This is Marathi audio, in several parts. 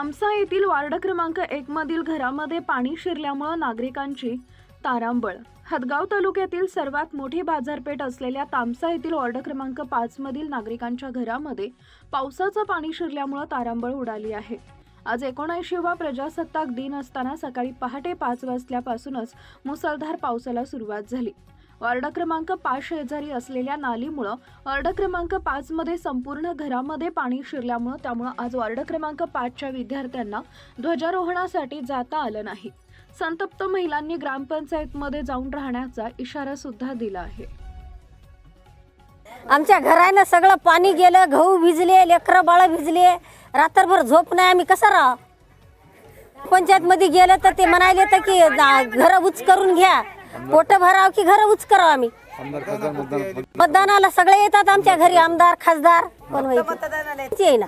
तामसा येथील वार्ड क्रमांक एक मधील घरामध्ये पाणी शिरल्यामुळे नागरिकांची तारांबळ. हदगाव तालुक्यातील सर्वात मोठी बाजारपेठ असलेल्या तामसा येथील वार्ड क्रमांक पाच मधील नागरिकांच्या घरामध्ये पावसाचं पाणी शिरल्यामुळे तारांबळ उडाली आहे. आज एकोणऐंशीवा प्रजासत्ताक दिन असताना सकाळी पहाटे पाच वाजल्यापासूनच मुसळधार पावसाला सुरुवात झाली. वार्ड क्रमांक पाच शेजारी असलेल्या नालीमुळं वार्ड क्रमांक पाच मध्ये संपूर्ण घरामध्ये पाणी शिरल्यामुळं त्यामुळं आज वार्ड क्रमांक पाचच्या विद्यार्थ्यांना ध्वजारोहणासाठी जाता आलं नाही. संतप्त महिलांनी ग्रामपंचायतमध्ये जाऊन राहण्याचा इशारा सुद्धा दिला आहे. आमच्या घरानं सगळं पाणी गेलं गहू भिजले लेकरं बाळ भिजले रात्रभर झोप नाही आम्ही कसं राहा? पंचायतमध्ये गेलं तर ते म्हणाले तर की घर उच करून घ्या. पोट भराव की घर उच करावं आम्ही मतदानाला सगळे येतात आमच्या घरी आमदार खासदार पण व्हायचे येईना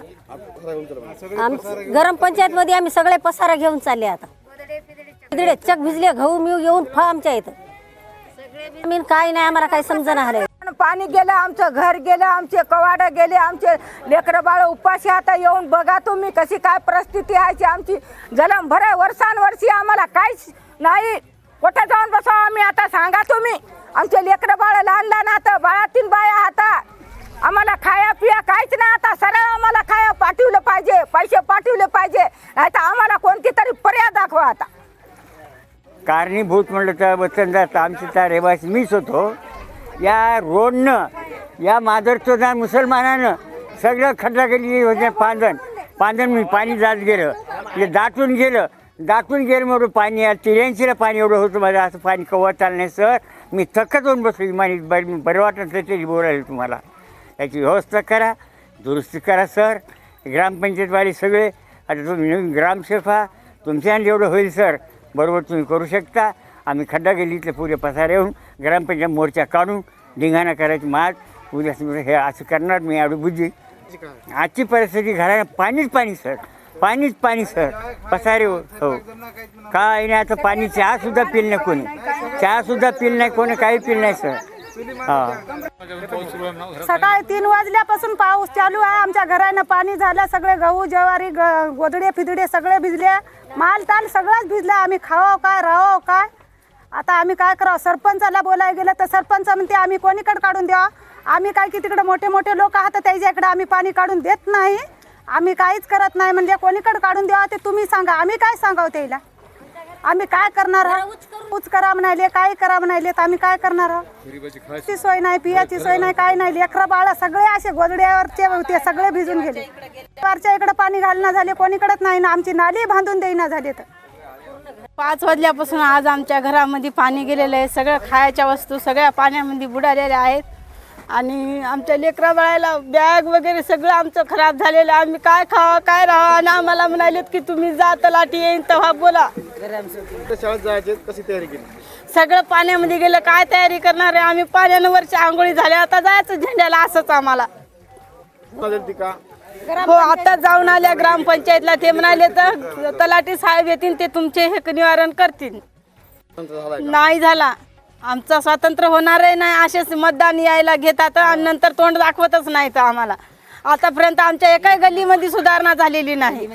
आम गरम पंचायत मध्ये आम्ही सगळे पसारा घेऊन चालले आता. तिकडे चक भिजले गहू मिऊ येऊन फा आमच्या इथं. आम्ही काय नाही आम्हाला काही समजणं आलं पाणी गेलं आमचं घर गेलं आमचे कवाड गेले आमचे लेकरं बाळ उपाशी आता येऊन बघा तुम्ही कशी काय परिस्थिती आहे आमची. जलम भर वर्षानुवर्षी आम्हाला काहीच नाही. कुठं जाऊन बसा आम्ही? आता सांगा तुम्ही. आमचे लेकरं बाळ लहान लहान आता बाळातीन बाया आता. आम्हाला खाया पिया काहीच नाही आता. सरळ आम्हाला खाया पाठवलं पाहिजे पैसे पाठवले पाहिजे. नाही तर आम्हाला कोणती तरी पर्याय दाखवा आता. कारणीभूत म्हणलं तर वतनदार आमचे त्या रहिवासी मीच होतो. या रोडनं या मादरचोदार मुसलमानानं सगळं खड्डा केली होते पांदण. पांदण मी पाणी जात गेलं. ते दाटून गेलं. दाटून गेले म्हणून पाणी तिऱ्यांशीला पाणी एवढं होतं माझं असं पाणी कव्वा नाही सर. मी थकत होऊन बसलो. विमानी बर बरं वाटत नाही तरी बोलायला तुम्हाला. याची व्यवस्था करा दुरुस्ती करा सर. ग्रामपंचायतवाले सगळे आता तुम्ही नवीन ग्रामसेवक हा तुमच्यानं जेवढं होईल सर. बरोबर तुम्ही करू शकता. आम्ही खड्डा गेली इथले पुरे पसार येऊन ग्रामपंचायत मोर्चा काढून धिंगाणा करायची मात उद्या हे असं करणार मी एवढी बुद्धी. आजची परिस्थिती घराला पाणीच पाणी सर. पाणीच पाणी सर. पसारे हो. हो. काय नाही आता पाणी चहा सुद्धा पिल नाही कोणी. चहा सुद्धा पिल नाही कोणी काही पिल नाही सर. हां. सकाळी तीन वाजल्यापासून पाऊस चालू आहे. आमच्या घरानं पाणी झालं. सगळे गहू ज्वारी ग गोदडे फिदडे सगळे भिजले. माल ताल सगळंच भिजलं. आम्ही खावं काय राहावं काय? आता आम्ही काय करावं? सरपंचाला बोलायला गेलं तर सरपंच म्हणते आम्ही कोणीकडे काढून द्यावं? आम्ही काय की तिकडे मोठे मोठे लोक आहात त्याच्याकडे आम्ही पाणी काढून देत नाही. आम्ही काहीच करत नाही म्हणजे कोणीकडे काढून द्यावं ते तुम्ही सांगा. आम्ही काय सांगावं त्याला? आम्ही काय करणार? आहोत उच करा म्हणाले काय करा म्हणाले तर आम्ही काय करणार? आहोत सोय नाही पियाची सोय नाही काय नाही. लेकरं बाळ सगळे असे गोदड्यावरचे ते सगळे भिजून गेले. वरच्या इकडे पाणी घालणं झाले कोणीकडेच नाही ना आमची नाली बांधून देईना झाले तर. पाच वाजल्यापासून आज आमच्या घरामध्ये पाणी गेलेलं आहे सगळं खायच्या वस्तू सगळ्या पाण्यामध्ये बुडालेल्या आहेत. आणि आमच्या लेकरा बाळाला बॅग वगैरे सगळं आमचं खराब झालेलं. आम्ही काय खावा काय राहावं? आणि आम्हाला म्हणालेत की तुम्ही जा तलाठी येईन तेव्हा बोला. शाळेत जायचे? कशी तयारी केली? सगळं पाण्यामध्ये गेलं. काय तयारी करणार आहे? आम्ही पाण्यानं वरच्या आंघोळी झाल्या आता जायचं झेंड्याला असंच आम्हाला. चालेल ती का? हो आता जाऊन आल्या ग्रामपंचायतला. ते म्हणाले तर तलाठी साहेब येतील ते तुमचे हे निवारण करतील. झालाय नाही झाला. आमचं स्वातंत्र्य होणार आहे नाही असेच मतदान यायला घेतात आणि नंतर तोंड दाखवतच नाही तर आम्हाला. आतापर्यंत आमच्या एकाही गल्लीमध्ये सुधारणा झालेली नाही.